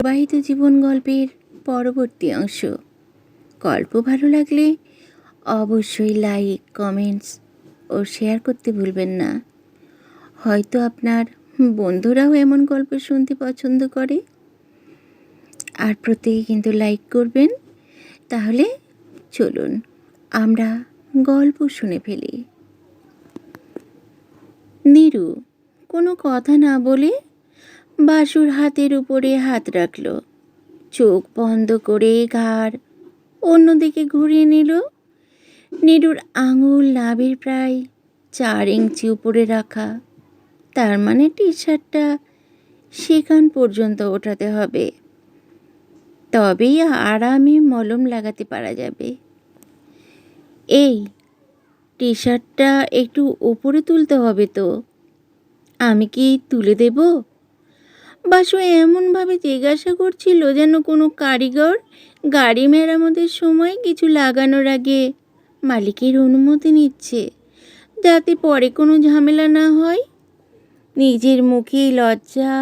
প্রবাহিত জীবন গল্পের পরবর্তী অংশ। গল্প ভালো লাগলে অবশ্যই লাইক কমেন্টস ও শেয়ার করতে ভুলবেন না। হয়তো আপনার বন্ধুরাও এমন গল্প শুনতে পছন্দ করে। আর প্রত্যেকে কিন্তু লাইক করবেন। তাহলে চলুন আমরা গল্প শুনে ফেলি। নিরু, কোনো কথা না বলে বাসুর হাতের উপরে হাত রাখল। চোখ বন্ধ করে ঘাড় অন্যদিকে ঘুরিয়ে নিল। নীরুর আঙুল নাভির প্রায় চার ইঞ্চি উপরে রাখা। তার মানে টি শার্টটা সেখান পর্যন্ত ওঠাতে হবে। তবেই আরামে মলম লাগাতে পারা যাবে। এই টি শার্টটা একটু উপরে তুলতে হবে তো। আমি কি তুলে দেব? বাসু এমনভাবে জিজ্ঞাসা করছিল যেন কোনো কারিগর গাড়ি মেরামতের সময় কিছু লাগানোর আগে মালিকের অনুমতি নিচ্ছে, যাতে পরে কোনো ঝামেলা না হয়। নিজের মুখে লজ্জা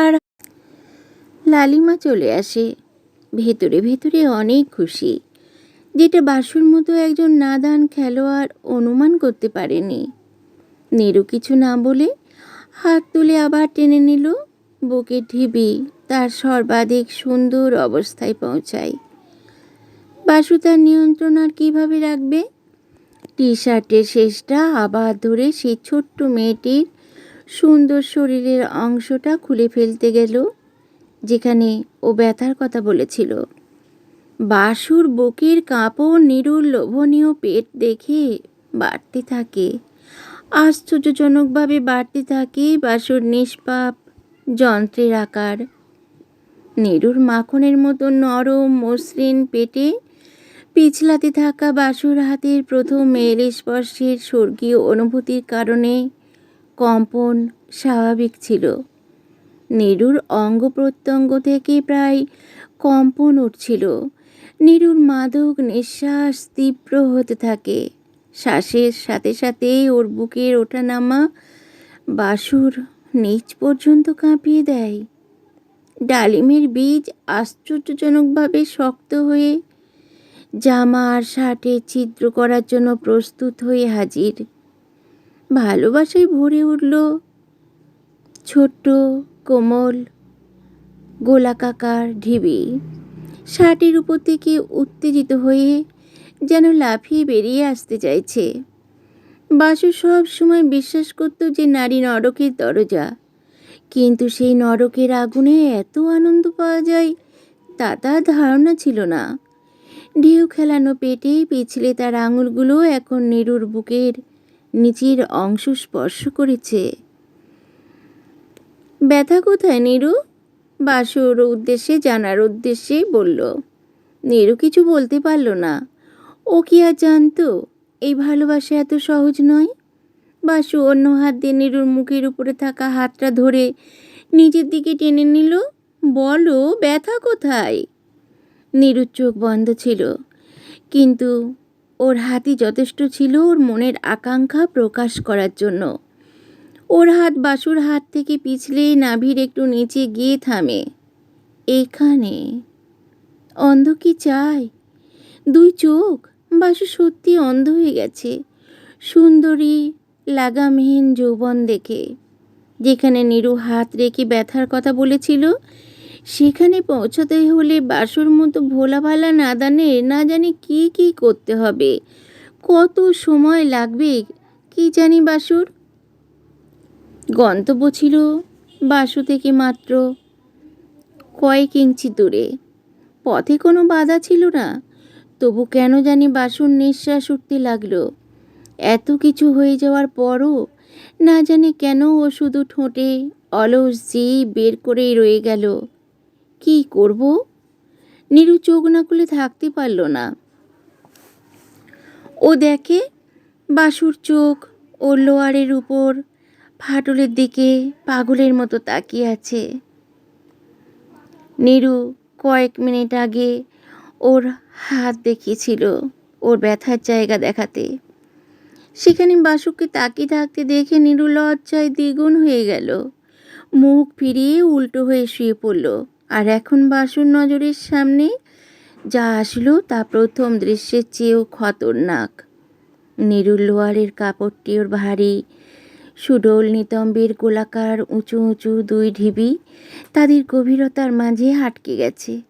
আর লালিমা চলে আসে। ভেতরে ভেতরে অনেক খুশি, যেটা বাসুর মতো একজন নাদান খেলোয়াড় অনুমান করতে পারেনি। নীরু কিছু না বলে হাত তুলে আবার টেনে নিল। বুকে ঢিবি, তার সর্বাধিক সুন্দর অবস্থায় পৌঁছায়। বাসু তার নিয়ন্ত্রণ আর কীভাবে রাখবে? টি শার্টের শেষটা আবার ধরে সেই ছোট্ট মেয়েটির সুন্দর শরীরের অংশটা খুলে ফেলতে গেল, যেখানে ও ব্যথার কথা বলেছিল। বাসুর বুকের কাপড় নিরুর লোভনীয় পেট দেখে বাড়তে থাকে। আশ্চর্যজনকভাবে বাড়তে থাকে বাসুর নিষ্পাপ যন্ত্রের আকার, নেরুর মাখনের মতো নরম, মসৃণ পেটে পিছলাতে থাকা বাসুর হাতের প্রথম মেল স্পর্শের স্বর্গীয় অনুভূতির কারণে কম্পন স্বাভাবিক ছিল। নেরুর অঙ্গ প্রত্যঙ্গ থেকে প্রায় কম্পন উঠছিল। নিরুর মাদক নিঃশ্বাস তীব্র হতে থাকে। শ্বাসের সাথে সাথে ওর বুকের ওঠানামা বাসুর নিচ পর্যন্ত কাঁপিয়ে দেয়। ডালিমের বীজ আশ্চর্যজনকভাবে শক্ত হয়ে জামা আর শার্টে ছিদ্র করার জন্য প্রস্তুত হয়ে হাজির। ভালোবাসায় ভরে উঠল ছোট্ট, কোমল, গোলাকাকার ঢিবি। শার্টের উপর থেকে উত্তেজিত হয়ে যেন লাফিয়ে বেরিয়ে আসতে চাইছে। বাসু সব সময় বিশ্বাস করত যে নারী নরকের দরজা। কিন্তু সেই নরকের আগুনে এত আনন্দ পাওয়া যায়, তা তার ধারণা ছিল না। ঢেউ খেলানো পেটে পিছলে তার আঙুলগুলো এখন নিরুর বুকের নিচের অংশ স্পর্শ করেছে। ব্যথা কোথায় নিরু? বাসুর উদ্দেশ্যে জানার উদ্দেশ্যে বলল। নিরু কিছু বলতে পারল না। ও কি আর জানতো? এই ভালোবাসা এত সহজ নয়? বাসু অন্য হাত দিয়ে নিরুর মুখের উপরে থাকা হাতটা ধরে নিজের দিকে টেনে নিল। বলো, ব্যথা কোথায়? নিরুর চোখ বন্ধ ছিল, কিন্তু ওর হাতই যথেষ্ট ছিল ওর মনের আকাঙ্ক্ষা প্রকাশ করার জন্য। ওর হাত বাসুর হাত থেকে পিছলে নাভির একটু নিচে গিয়ে থামে। এখানে? অন্ধ কি চায়? দুই চোখ? বাসু সত্যি অন্ধ হয়ে গেছে। সুন্দরী, লাগামহীন যৌবন দেখে, যেখানে নিরু হাত রেখে ব্যথার কথা বলেছিল, সেখানে পৌঁছাতে হলে বাসুর মতো ভোলা ভালা নাদানে না জানি কি কি করতে হবে। কত সময় লাগবে, কি জানি বাসুর? গন্তব্য ছিল বাসু থেকে মাত্র কয়েক ইঞ্চি দূরে। পথে কোনো বাধা ছিল না। তবু কেন জানি বাসুর নিঃশ্বাস উঠতে লাগল। এত কিছু হয়ে যাওয়ার পরও না জানি কেন ও শুধু ঠোঁটে অলস জি বের করেই রয়ে গেল। কি করব? নিরু চোখ না খুলে থাকতে পারল না। ও দেখে বাসুর চোখ ও লোয়ারের উপর ফাটলের দিকে পাগলের মতো তাকিয়ে আছে। নিরু কয়েক মিনিট আগে ওর হাত দেখিয়েছিল ওর ব্যথার জায়গা দেখাতে। সেখানে বাসুকে তাকিয়ে থাকতে দেখে নিরু লজ্জায় দ্বিগুণ হয়ে গেল। মুখ ফিরিয়ে উল্টো হয়ে শুয়ে পড়ল। আর এখন বাসুর নজরের সামনে যা আসলো তা প্রথম দৃশ্যের চেয়েও খতরনাক। নিরুল লোয়ারের কাপড়টি ওর ভারী, সুডোল নিতম্বের গোলাকার উঁচু উঁচু দুই ঢিবি তাদের গভীরতার মাঝে আটকে গেছে।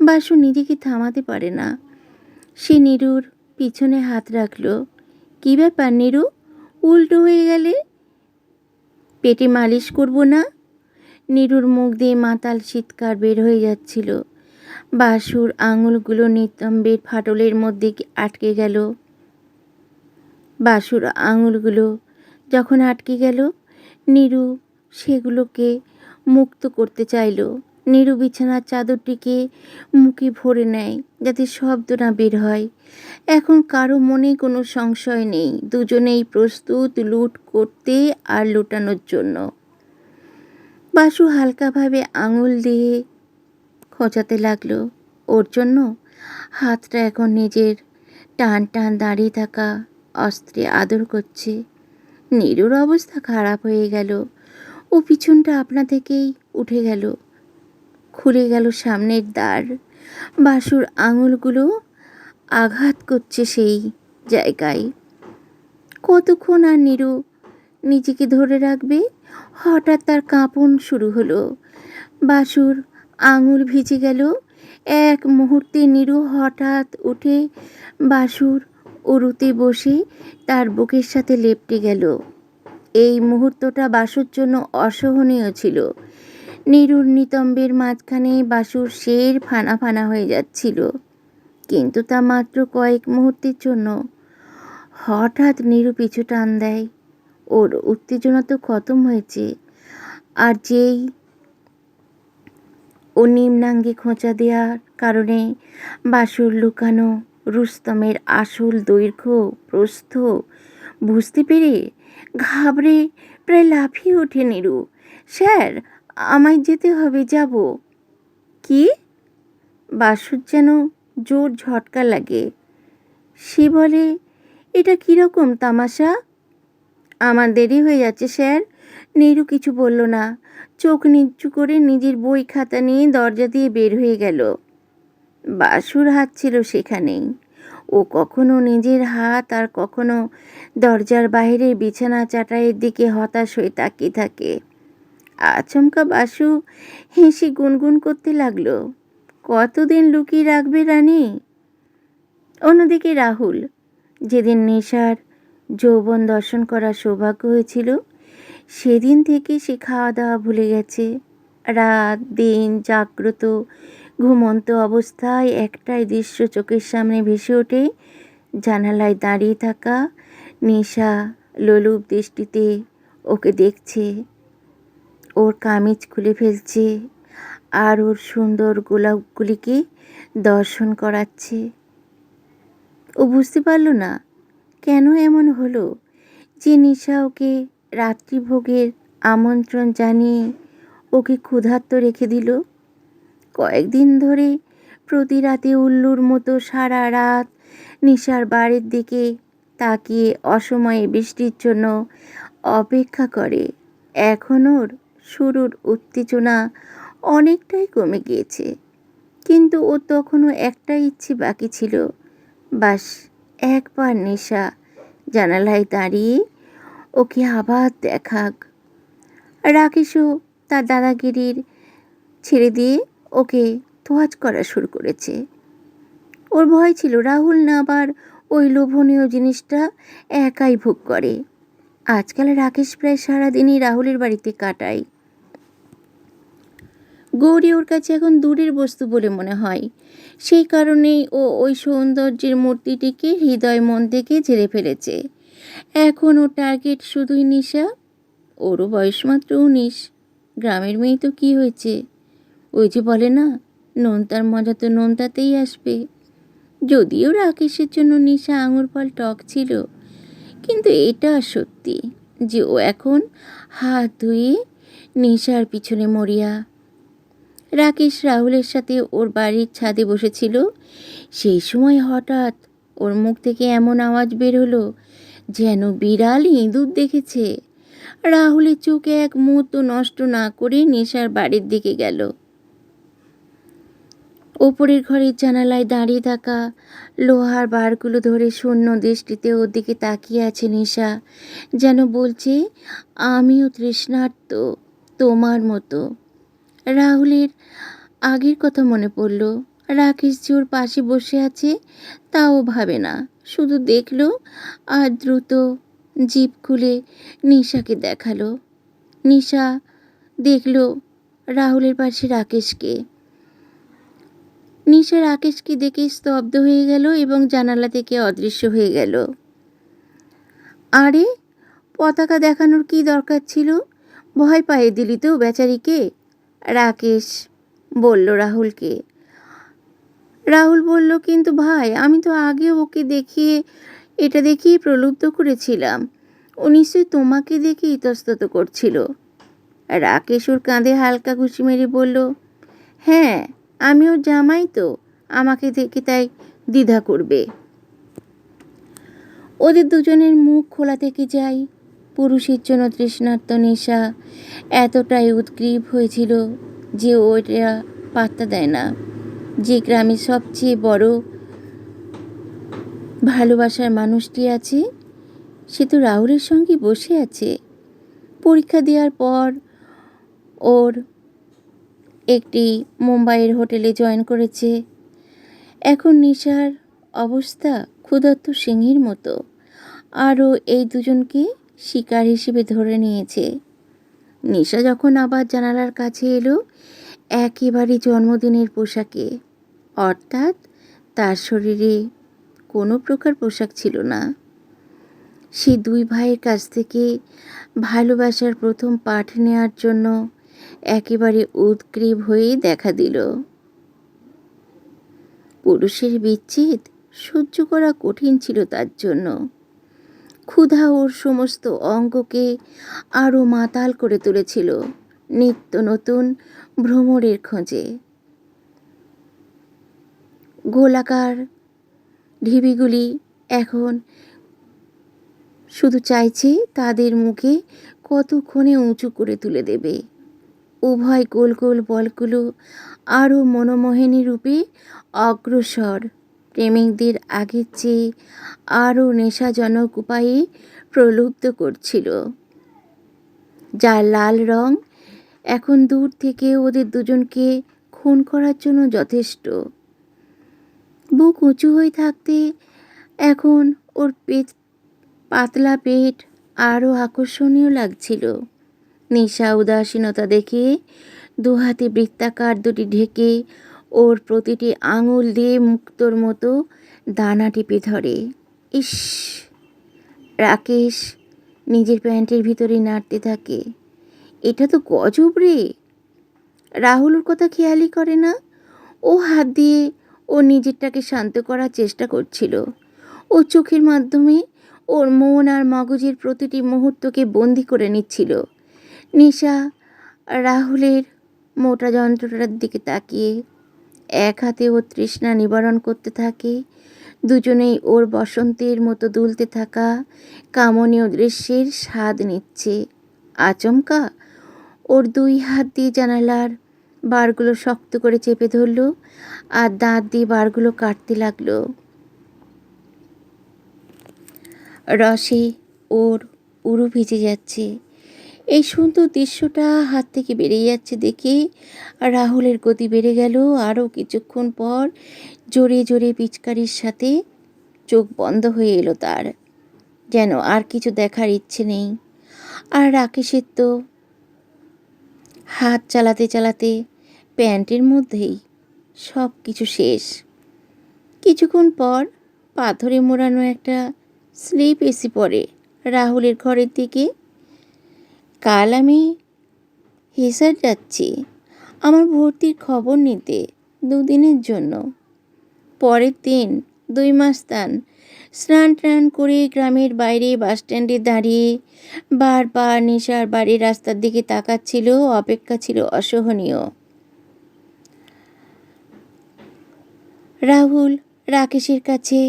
বাসু নিজেকে থামাতে পারে না। সে নিরুর পিছনে হাত রাখল। কী ব্যাপার নিরু? উল্টো হয়ে গেলে? পেটে মালিশ করব না? নিরুর মুখ দিয়ে মাতাল শীতকার বের হয়ে যাচ্ছিল। বাসুর আঙুলগুলো নিতম্বের ফাটলের মধ্যে আটকে গেল। বাসুর আঙুলগুলো যখন আটকে গেল, নিরু সেগুলোকে মুক্ত করতে চাইল। নিরু বিছানার চাদরটিকে মুখে ভরে নেয় যাতে শব্দ না বের হয়। এখন কারও মনে কোনো সংশয় নেই। দুজনেই প্রস্তুত লুট করতে আর লুটানোর জন্য। বাসু হালকাভাবে আঙুল দিয়ে খোঁচাতে লাগল। ওর জন্য হাতটা এখন নিজের টান টান দাঁড়িয়ে থাকা অস্ত্রে আদর করছে। নিরুর অবস্থা খারাপ হয়ে গেল। ও পিছনটা আপনা থেকেই উঠে গেল। খুলে গেল সামনের দ্বার। বাসুর আঙুলগুলো আঘাত করছে সেই জায়গায়। কতক্ষণ আর নীরু নিজেকে ধরে রাখবে? হঠাৎ তার কাঁপন শুরু হলো। বাসুর আঙুল ভিজে গেল। এক মুহূর্তে নীরু হঠাৎ উঠে বাসুর উরুতে বসে তার বুকের সাথে লেপটে গেল। এই মুহূর্তটা বাসুর জন্য অসহনীয় ছিল। নিরুর নিতম্বের মাঝখানে বাসুর শের ফানা ফানা হয়ে যাচ্ছিল। কিন্তু তা মাত্র কয়েক মুহূর্তের জন্য। হঠাৎ নিরু পিছু টান দেয়। ওর উত্তেজনা তো খতম হয়েছে। আর যেই ও নিম্নাঙ্গে খোঁচা দেওয়ার কারণে বাসুর লুকানো রুস্তমের আসল দৈর্ঘ্য, প্রস্থ, বুঝতে পেরে ঘাবড়ে প্রায় লাফিয়ে ওঠে নিরু। স্যার আমায় যেতে হবে, যাব। কি? বাসুর যেন জোর ঝটকা লাগে। সে বলে, এটা কীরকম তামাশা? আমার দেরি হয়ে যাচ্ছে, স্যার। নীরু কিছু বলল না। চোখ নিচু করে নিজের বই খাতা নিয়ে দরজা দিয়ে বের হয়ে গেল। বাসুর হাত ছিল সেখানেই। ও কখনো নিজের হাত আর কখনো দরজার বাইরে বিছানা চাটাইয়ের দিকে হতাশ হয়ে তাকিয়ে থাকে। আচমকা বাসু হেসে গুনগুন করতে লাগল। কতদিন লুকিয়ে রাখবে রানী? অন্যদিকে রাহুল, যেদিন নেশার যৌবন দর্শন করার সৌভাগ্য হয়েছিল, সেদিন থেকে সে খাওয়া দাওয়া ভুলে গেছে। রাত, দিন জাগ্রত, ঘুমন্ত অবস্থায় একটাই দৃশ্য চোখের সামনে ভেসে ওঠে। জানালায় দাঁড়িয়ে থাকা নেশা লোলুপ দৃষ্টিতে ওকে দেখছে। ওর কামিজ খুলে ফেলছে আর ওর সুন্দর গোলাপগুলিকে দর্শন করাচ্ছে। ও বুঝতে পারল না, কেন এমন হলো যে নিশা ওকে রাত্রিভোগের আমন্ত্রণ জানিয়ে ওকে ক্ষুধার্ত রেখে দিল। কয়েকদিন ধরে প্রতি রাতে উল্লুর মতো সারা রাত নিশার বাড়ির দিকে তাকিয়ে অসময়ে বৃষ্টির জন্য অপেক্ষা করে। এখন ওর শুরুর উত্তেজনা অনেকটাই কমে গিয়েছে। কিন্তু ও তখনও একটাই ইচ্ছে বাকি ছিল। বাস, একবার নেশা জানালায় দাঁড়িয়ে ওকে আবার দেখাক। রাকেশও তার দাদাগিরির ছেড়ে দিয়ে ওকে তোয়াজ করা শুরু করেছে। ওর ভয় ছিল রাহুল না আবার ওই লোভনীয় জিনিসটা একাই ভোগ করে। আজকাল রাকেশ প্রায় সারাদিনই রাহুলের বাড়িতে কাটায়। গৌরী ওর কাছে এখন দূরের বস্তু বলে মনে হয়। সেই কারণেই ও ওই সৌন্দর্যের মূর্তিটিকে হৃদয় মন থেকে ঝেড়ে ফেলেছে। এখন ও টার্গেট শুধুই নিশা। ওরও বয়স মাত্র উনিশ। গ্রামের মেয়ে তো কী হয়েছে? ওই যে বলে না, নোনতার মজা তো নোনতাতেই আসবে। যদিও রাকেশের জন্য নিশা আঙুর ফল টক ছিল, কিন্তু এটা সত্যি যে ও এখন হাত ধুয়ে নিশার পিছনে মরিয়া রাকেশ রাহুলের সাথে ওর বাড়ির ছাদে বসেছিল। সেই সময় হঠাৎ ওর মুখ থেকে এমন আওয়াজ বের হলো যেন বিড়াল ইঁদুর দেখেছে। রাহুলের চোখে এক মুহূর্ত নষ্ট না করে নেশার বাড়ির দিকে গেল। ওপরের ঘরের জানালায় দাঁড়িয়ে থাকা লোহার বারগুলো ধরে শূন্য দৃষ্টিতে ওর দিকে তাকিয়ে আছে নেশা, যেন বলছে, আমিও তৃষ্ণার্ত তোমার মতো। রাহুলের আগের কথা মনে পড়ল। রাকেশ যে ওর পাশে বসে আছে, তাও ভাবে না। শুধু দেখল আর দ্রুত জিপ খুলে নিশাকে দেখাল। নিশা দেখল রাহুলের পাশে রাকেশকে। নিশা রাকেশকে দেখে স্তব্ধ হয়ে গেল এবং জানালা থেকে অদৃশ্য হয়ে গেল। আরে, পতাকা দেখানোর কি দরকার ছিল? ভয় পাইয়ে দিলি তো বেচারিকে। রাকেশ বলল রাহুলকে। রাহুল বলল, কিন্তু ভাই, আমি তো আগে ওকে দেখিয়ে, এটা দেখিয়ে প্রলুব্ধ করেছিলাম। ও নিশ্চয়ই তোমাকে দেখে ইতস্তত করছিল। রাকেশ ওর কাঁধে হালকা ঘুষি মেরে বলল হ্যাঁ আমি ওর জামাই তো, আমাকে দেখে তাই দ্বিধা করবে। ওদের দুজনের মুখ খোলা থেকে যায়। পুরুষের জন্য তৃষ্ণার্ত নেশা এতটাই উদ্গ্রীব হয়েছিল যে ওটা পাত্তা দেয় না। যে গ্রামে সবচেয়ে বড় ভালোবাসার মানুষটি আছে, সে তো রাহুলের সঙ্গে বসে আছে। পরীক্ষা দেওয়ার পর ওর একটি মুম্বাইয়ের হোটেলে জয়েন করেছে। এখন নিশার অবস্থা ক্ষুধার্ত সিংহের মতো। আরও এই দুজনকে শিকার হিসেবে ধরে নিয়েছে। নিশা যখন আবার জানালার কাছে এলো, একেবারে জন্মদিনের পোশাকে। অর্থাৎ তার শরীরে কোনো প্রকার পোশাক ছিল না। সে দুই ভাইয়ের কাছ থেকে ভালোবাসার প্রথম পাঠ নেওয়ার জন্য একেবারে উদ্গ্রীব হয়ে দেখা দিল। পুরুষের বিচ্ছেদ সহ্য করা কঠিন ছিল তার জন্য। ক্ষুধা ওর সমস্ত অঙ্গকে আরও মাতাল করে তুলেছিল নিত্য নতুন ভ্রমরের খোঁজে। গোলাকার ঢিবিগুলি এখন শুধু চাইছে তাদের মুখে কতক্ষণে উঁচু করে তুলে দেবে। উভয় গোল গোল বলগুলো আরও মনোমোহিনী রূপে অগ্রসর প্রেমিকদের আগের চেয়ে আরও নেশাজনক উপায়ে প্রলুব্ধ করছিল। যার লাল রং এখন দূর থেকে ওদের দুজনকে খুন করার জন্য যথেষ্ট। বুক উঁচু হয়ে থাকতে এখন ওর পেট, পাতলা পেট আরও আকর্ষণীয় লাগছিল। নেশা, উদাসীনতা দেখে দুহাতে বৃত্তাকার দুটি ঢেকে ওর প্রতিটি আঙুল দিয়ে মুক্তোর মতো দানা টিপে ধরে ইস, রাকেশ নিজের প্যান্টের ভিতরে নাড়তে থাকে। এটা তো গজব রে। রাহুল ওর কথা খেয়ালই করে না। ও হাত দিয়ে ও নিজেরটাকে শান্ত করার চেষ্টা করছিল। ও চোখের মাধ্যমে ওর মন আর মগজের প্রতিটি মুহূর্তকে বন্দি করে নিচ্ছিল। নিশা রাহুলের মোটা যন্ত্রটার দিকে তাকিয়ে এক হাতে ওর তৃষ্ণা নিবারণ করতে থাকে, দুজনেই ওর বসন্তের মতো দুলতে থাকা, কামনীয় দৃশ্যের স্বাদ নিচ্ছে। আচমকা, ওর দুই হাত দিয়ে জানালার বারগুলো শক্ত করে চেপে ধরলো আর দাঁত দিয়ে বারগুলো কাটতে লাগল। রসে ওর উড়ু ভিজে যাচ্ছে। এই সুন্দর দৃশ্যটা হাত থেকে বেরিয়ে যাচ্ছে দেখে। রাহুলের গতি বেড়ে গেল আরও কিছুক্ষণ পর জোরে জোরে পিচকারির সাথে চোখ বন্ধ হয়ে এলো তার। যেন আর কিছু দেখার ইচ্ছে নেই। আর রাকেশের তো হাত চালাতে চালাতে প্যান্টের মধ্যেই সব কিছু শেষ। কিছুক্ষণ পর পাথরে মোড়ানো একটা স্লিপ এসে পড়ে রাহুলের ঘরের দিকে। কাল আমি হেসার যাচ্ছি। আমার ভর্তির খবর নিতে দুদিনের জন্য। পরের দিন দুই মাস স্থান স্নান টান করে গ্রামের বাইরে বাস স্ট্যান্ডে দাঁড়িয়ে বারবার নেশার বাড়ির রাস্তার দিকে তাকাচ্ছিল, অপেক্ষা ছিল অসহনীয়। রাহুল রাকেশের কাছে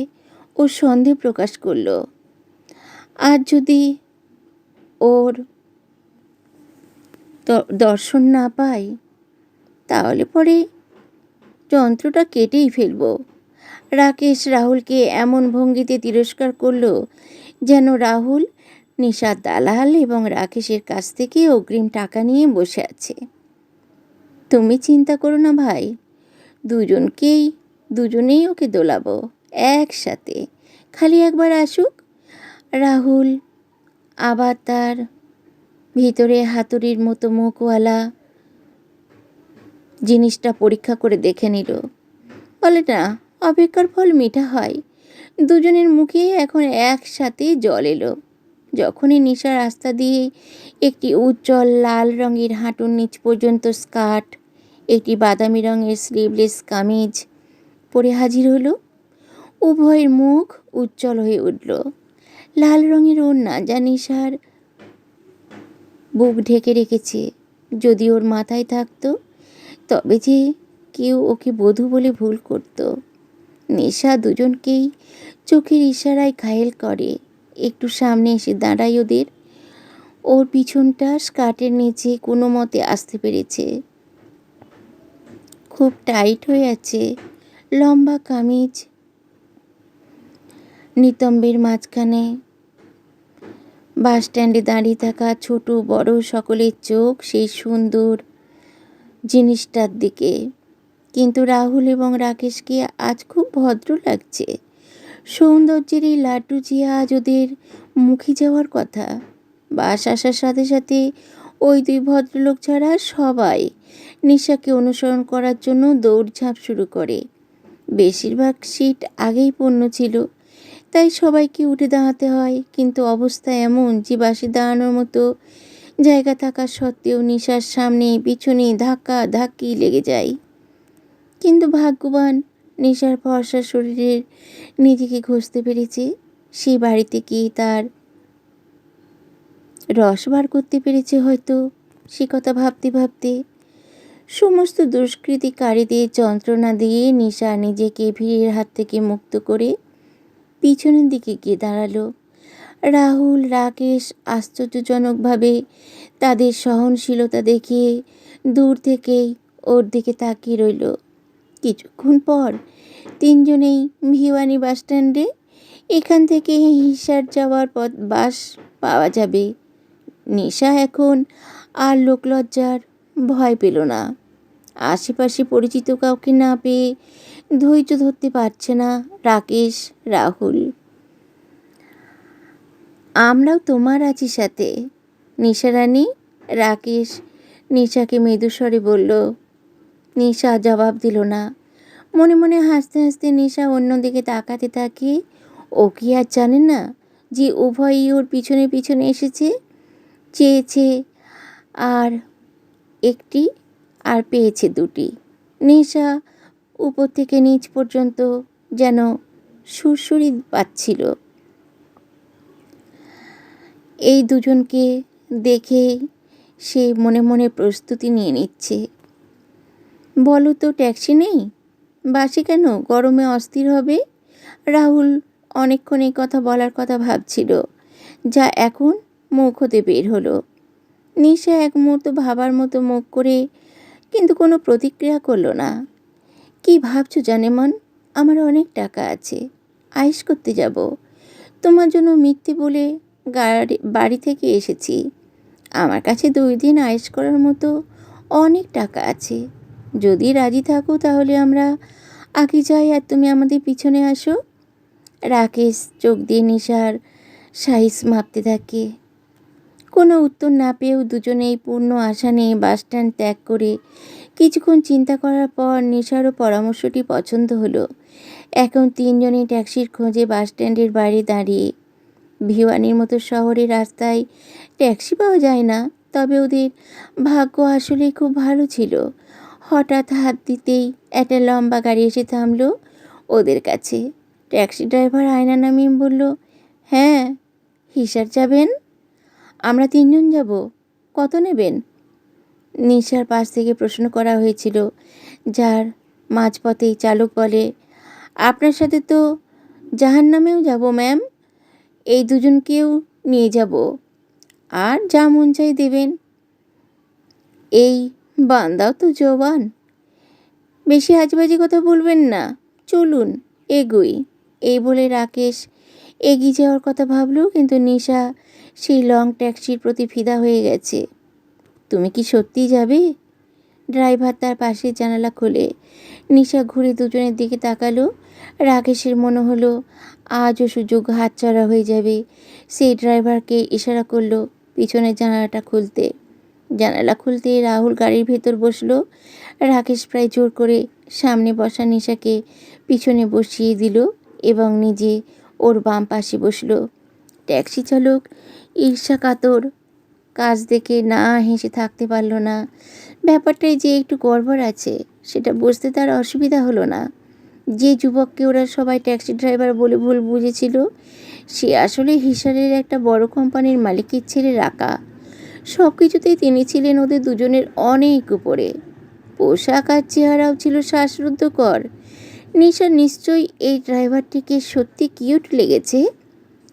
ও সন্দেহ প্রকাশ করল, আজ যদি ওর দর্শন না পাই, তাহলে পরে যন্ত্রটা কেটেই ফেলব। রাকেশ রাহুলকে এমন ভঙ্গিতে তিরস্কার করল যেন রাহুল নিশার দালাল এবং রাকেশের কাছ থেকে অগ্রিম টাকা নিয়ে বসে আছে। তুমি চিন্তা করো না ভাই, দুজনকেই, দুজনেই ওকে দোলাবো, একসাথে। খালি একবার আসুক, রাহুল, আবার তার ভিতরে হাতুড়ির মতো মুখওয়ালা। জিনিসটা পরীক্ষা করে দেখে নিল। বলে, না, অপেক্ষার ফল মিঠা হয়। দুজনের মুখে এখন একসাথে জল এলো। যখনই নিশা রাস্তা দিয়ে একটি উজ্জ্বল লাল রঙের হাঁটুর নিচ পর্যন্ত স্কার্ট, একটি বাদামি রঙের স্লিভলেস কামিজ পরে হাজির হলো, উভয়ের মুখ উজ্জ্বল হয়ে উঠল। লাল রঙের ওড়না যা নিশার বুক ঢেকে রেখেছে। যদি ওর মাথায় থাকতো, তবে যে কেউ ওকে বধূ বলে ভুল করত। নেশা দুজনকেই চোখের ইশারায় ঘায়েল করে। একটু সামনে এসে দাঁড়ায় ওদের। ওর পিছনটা স্কার্টের নিচে কোনো মতে আসতে পেরেছে। খুব টাইট হয়ে আছে, লম্বা কামিজ। নিতম্বের মাঝখানে বাস স্ট্যান্ডে দাঁড়িয়ে থাকা ছোট, বড় সকলের চোখ সেই সুন্দর জিনিসটার দিকে। কিন্তু রাহুল এবং রাকেশকে আজ খুব ভদ্র লাগছে। সৌন্দর্যের এই লাড্ডু জিয়া আজ ওদের মুখে যাওয়ার কথা। বাস আসার সাথে সাথে ওই দুই ভদ্রলোক ছাড়া সবাই নিশাকে অনুসরণ করার জন্য দৌড়ঝাঁপ শুরু করে। বেশিরভাগ সিট আগেই পূর্ণ ছিল। তাই সবাইকে উঠে দাঁড়াতে হয়। কিন্তু অবস্থা এমন যে বাসে দাঁড়ানোর মতো জায়গা থাকা সত্ত্বেও নিশার সামনে পিছনে ধাক্কা ধাক্কি লেগে যায়। কিন্তু ভাগ্যবান নিশার ফর্সা শরীরের নিজেকে ঘষতে পেরেছে। সেই বাড়িতে গিয়ে তার রস বার করতে পেরেছে হয়তো। সে কথা ভাবতে ভাবতে সমস্ত দুষ্কৃতিকারীদের যন্ত্রণা দিয়ে নিশা নিজেকে ভিড়ের হাত থেকে মুক্ত করে পিছনের দিকে গিয়ে দাঁড়াল। রাহুল, রাকেশ আশ্চর্যজনকভাবে তাদের সহনশীলতা দেখিয়ে দূর থেকেই ওর দিকে তাকিয়ে রইল। কিছুক্ষণ পর তিনজনেই ভিওয়ানি বাস স্ট্যান্ডে এখান থেকে হিসার যাওয়ার পথ বাস পাওয়া যাবে। নিশা এখন আর লোকলজ্জার ভয় পেল না। আশেপাশে পরিচিত কাউকে না পেয়ে ধৈর্য ধরতে পারছে না রাকেশ, রাহুল। আমরাও তোমার আছি সাথে নিশারানী রাকেশ, নিশাকে মৃদুস্বরে বলল। নিশা জবাব দিল না। মনে মনে হাসতে হাসতে নিশা অন্যদিকে তাকাতে তাকিয়ে ও কি আর জানে না যে উভয়ই ওর পিছনে পিছনে এসেছে। চেয়েছে আর একটি আর পেয়েছে দুটি। নেশা উপর থেকে নিচ পর্যন্ত যেন সুরসুরি পাচ্ছিল। এই দুজনকে দেখে সে মনে মনে প্রস্তুতি নিয়ে নিচ্ছে। বলো তো, ট্যাক্সি নেই? বাসে কেন? গরমে অস্থির হবে? রাহুল অনেকক্ষণ এই কথা বলার কথা ভাবছিল, যা এখন মুখ হতে বের হলো। নিশা এক মুহূর্ত ভাবার মতো মুখ করে কিন্তু কোনো প্রতিক্রিয়া করল না। কি ভাবছ জানেমন? আমার অনেক টাকা আছে। আয়েস করতে যাব। তোমার জন্য মিথ্যে বলে গাড়ি, বাড়ি থেকে এসেছি। আমার কাছে দুই দিন আয়েস করার মতো অনেক টাকা আছে। যদি রাজি থাকো তাহলে আমরা আগে যাই আর তুমি আমাদের পিছনে আসো। রাকেশ চোখ দিয়ে নিশার সাইজ মাপতে থাকে। কোনো উত্তর না পেয়েও দুজনেই পূর্ণ আশা নিয়ে বাসস্ট্যান্ড ত্যাগ করে কিছুক্ষণ চিন্তা করার পর নিশারও পরামর্শটি পছন্দ হলো। এখন তিনজনই ট্যাক্সির খোঁজে বাসস্ট্যান্ডের বাইরে দাঁড়িয়ে। ভিওয়ানির মতো শহরের রাস্তায় ট্যাক্সি পাওয়া যায় না, তবে ওদের ভাগ্য আসলেই খুব ভালো ছিল। হঠাৎ হাত দিতেই একটা লম্বা গাড়ি এসে থামলো ওদের কাছে। ট্যাক্সি ড্রাইভার আয়না নামিয়ে বলল হ্যাঁ হিসার যাবেন? আমরা তিনজন যাব। কত নেবেন? নিশার পাশ থেকে প্রশ্ন করা হয়েছিল, যার মাঝপথেই চালক বলে, আপনার সাথে তো জাহান নামেও যাব, ম্যাম। এই দুজনকেও নিয়ে যাব। আর যা মন চাই দেবেন। এই বান্দাও তো জওয়ান। বেশি আজবাজি কথা বলবেন না। চলুন, এগোই। এই বলে রাকেশ এগিয়ে যাওয়ার কথা ভাবলো কিন্তু নিশা সেই লং ট্যাক্সির প্রতি ফিদা হয়ে গেছে। তুমি কি সত্যিই যাবে? ড্রাইভার তার পাশের জানালা খুলে নিশা ঘুরে দুজনের দিকে তাকালো। রাকেশের মনে হলো, আজও সুযোগ হাতছাড়া হয়ে যাবে। সেই ড্রাইভারকে ইশারা করল পিছনের জানালাটা খুলতে। জানালা খুলতে রাহুল গাড়ির ভেতর বসল। রাকেশ প্রায় জোর করে সামনে বসা নিশাকে পিছনে বসিয়ে দিল এবং নিজে ওর বাম পাশে বসল। ট্যাক্সি চালক ঈর্ষা কাতর কাজ দেখে না হেসে থাকতে পারল না। ব্যাপারটায় যে একটু গড়বড় আছে, সেটা বুঝতে তার অসুবিধা হলো না। যে যুবককে ওরা সবাই ট্যাক্সি ড্রাইভার বলে ভুল বুঝেছিল, সে আসলে হিসারের একটা বড় কোম্পানির মালিকের ছেলে রাকা সব কিছুতেই তিনি ছিলেন ওদের দুজনের অনেক উপরে। পোশাক আর চেহারাও ছিল শ্বাসরুদ্ধকর। নিশা নিশ্চয়ই এই ড্রাইভারটিকে সত্যি কিউট লেগেছে?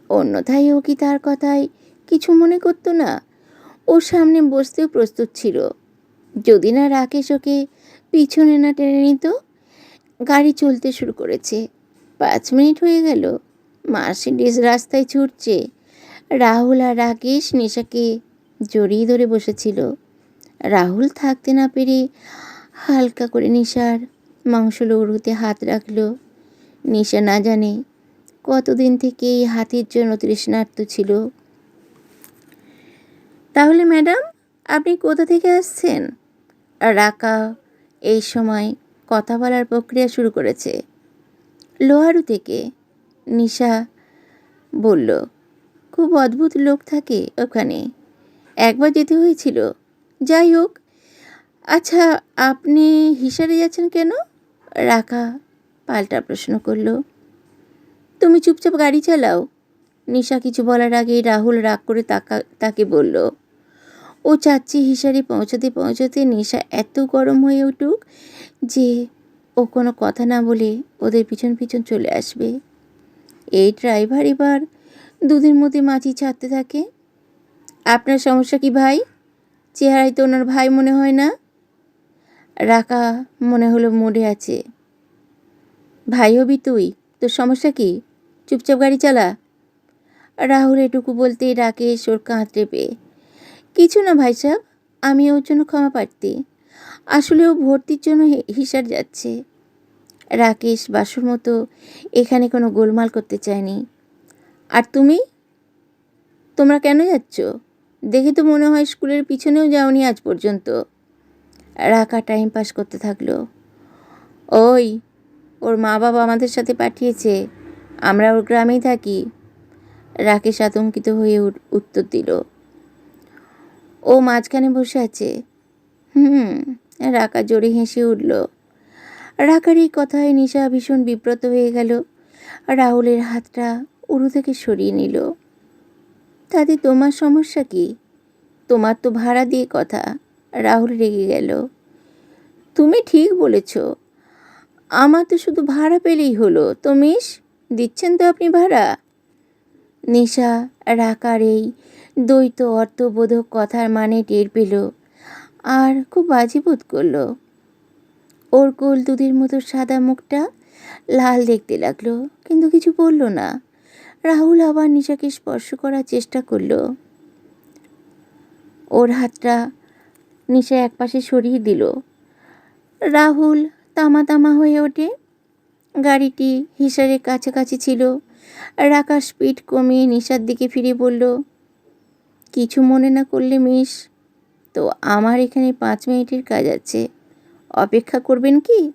অন্যথায় ও কি তার কথায় কিছু মনে করতো না? ওর সামনে বসতেও প্রস্তুত ছিল। যদি না রাকেশ ওকে পিছনে না টেনে নিত, গাড়ি চলতে শুরু করেছে। পাঁচ মিনিট হয়ে গেল মার্সিডিস রাস্তায় ছুটছে। রাহুল আর রাকেশ নেশাকে জড়িয়ে ধরে বসেছিল। রাহুল থাকতে না পেরে হালকা করে নিশার মাংস লৌড়ুতে হাত রাখল। নিশা না জানে কতদিন থেকে এই হাতির জন্য তৃষ্ণার্ত ছিল। তাহলে ম্যাডাম, আপনি কোথা থেকে আসছেন? রাকা, এই সময় কথা বলার প্রক্রিয়া শুরু করেছে। লোহারু থেকে নিশা বলল, খুব অদ্ভুত লোক থাকে ওখানে। একবার যেতে হয়েছিল। যাই হোক আচ্ছা আপনি হিসারে যাচ্ছেন কেন? রাকা পাল্টা প্রশ্ন করল, তুমি চুপচাপ গাড়ি চালাও। নিশা কিছু বলার আগেই রাহুল রাগ করে তাকা, তাকে বলল ও চাচ্ছি হিসারে পৌঁছাতে পৌঁছাতে নেশা এত গরম হয়ে উঠুক যে ও কোনো কথা না বলে ওদের পিছন পিছন চলে আসবে। এই ড্রাইভার এবার দুদিন মধ্যে মাছি ছাড়তে থাকে। আপনার সমস্যা কি ভাই? চেহারায় তো ওনার ভাই মনে হয় না। রাকা মনে হলো মোড়ে আছে। ভাই হবি তুই, তোর সমস্যা কি? চুপচাপ গাড়ি চালা। রাহুল এটুকু বলতেই রাকেশ ওর কাঁধ টেপে কিছু না ভাই সাহেব, আমি ওর জন্য ক্ষমা প্রার্থী। আসলে ও ভর্তির জন্য হিসার যাচ্ছে। রাকেশ বাসুর মতো এখানে কোনো গোলমাল করতে চায়নি। আর তুমি? তোমরা কেন যাচ্ছ? দেখে তো মনে হয় স্কুলের পিছনেও যাওনি আজ পর্যন্ত। রাকা টাইম পাস করতে থাকল। ওই, ওর মা বাবা আমাদের সাথে পাঠিয়েছে। আমরা ওর গ্রামেই থাকি। রাকেশ আতঙ্কিত হয়ে উত্তর দিল। ও মাঝখানে বসে আছে। হুম, রাকা জোরে হেসে উঠল। রাকার এই কথায় নিশা ভীষণ বিব্রত হয়ে গেল। রাহুলের হাতটা উড়ু থেকে সরিয়ে নিল। তাতে তোমার সমস্যা কি? তোমার তো ভাড়া দিয়ে কথা। রাহুল রেগে গেল। তুমি ঠিক বলেছ। আমার তো শুধু ভাড়া পেলেই হলো। তো মিস, দিচ্ছেন তো আপনি ভাড়া? নিশা, রাকার এই দ্বৈত অর্থবোধক কথার মানে টের পেল। আর খুব বাজি বোধ করল। ওর কোল দুধের মতো সাদা মুখটা লাল দেখতে লাগল, কিন্তু কিছু বলল না। রাহুল আবার নিশাকে স্পর্শ করার চেষ্টা করল। ওর হাতটা নিশা একপাশে সরিয়ে দিল। রাহুল তামা তামা হয়ে ওঠে। গাড়িটি হিসারের কাছাকাছি ছিল। রাকার স্পিড কমিয়ে নিশার দিকে ফিরে বলল, কিছু মনে না করলে মিস, তো আমার এখানে পাঁচ মিনিটের কাজ আছে। অপেক্ষা করবেন কি?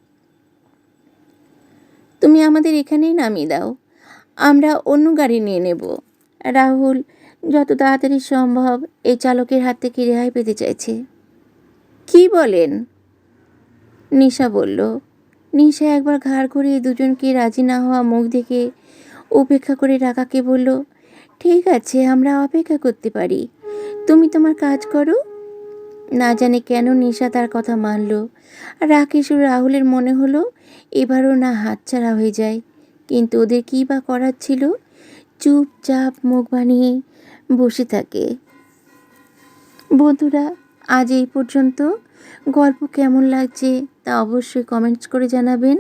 তুমি আমাদের এখানেই নামিয়ে দাও। আমরা অন্য গাড়ি নিয়ে নেব। রাহুল, যত তাড়াতাড়ি সম্ভব এই চালকের হাত থেকে রেহাই পেতে চাইছে। কি বলেন? নিশা বলল, নিশা একবার ঘাড় ঘুরিয়ে দুজনকে রাজি না হওয়া মুখ দেখে উপেক্ষা করে রাকাকে বলল, ঠিক আছে, আমরা অপেক্ষা করতে পারি। তুমি তোমার কাজ করো। না জানে কেন নিশা তার কথা মানল। রাকেশ ও রাহুলের মনে হলো, এবারও না হাতছাড়া হয়ে যায়। কিন্তু ওদের কী বা করার ছিল? চুপচাপ মুখ বানিয়ে বসে থাকে। বন্ধুরা, আজ এই পর্যন্ত। গল্প কেমন লাগছে তা অবশ্যই কমেন্টস করে জানাবেন।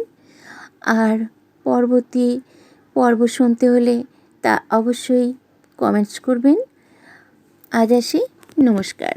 আর পরবর্তী পর্ব শুনতে হলে তা অবশ্যই কমেন্টস করবেন। আজ আসি নমস্কার।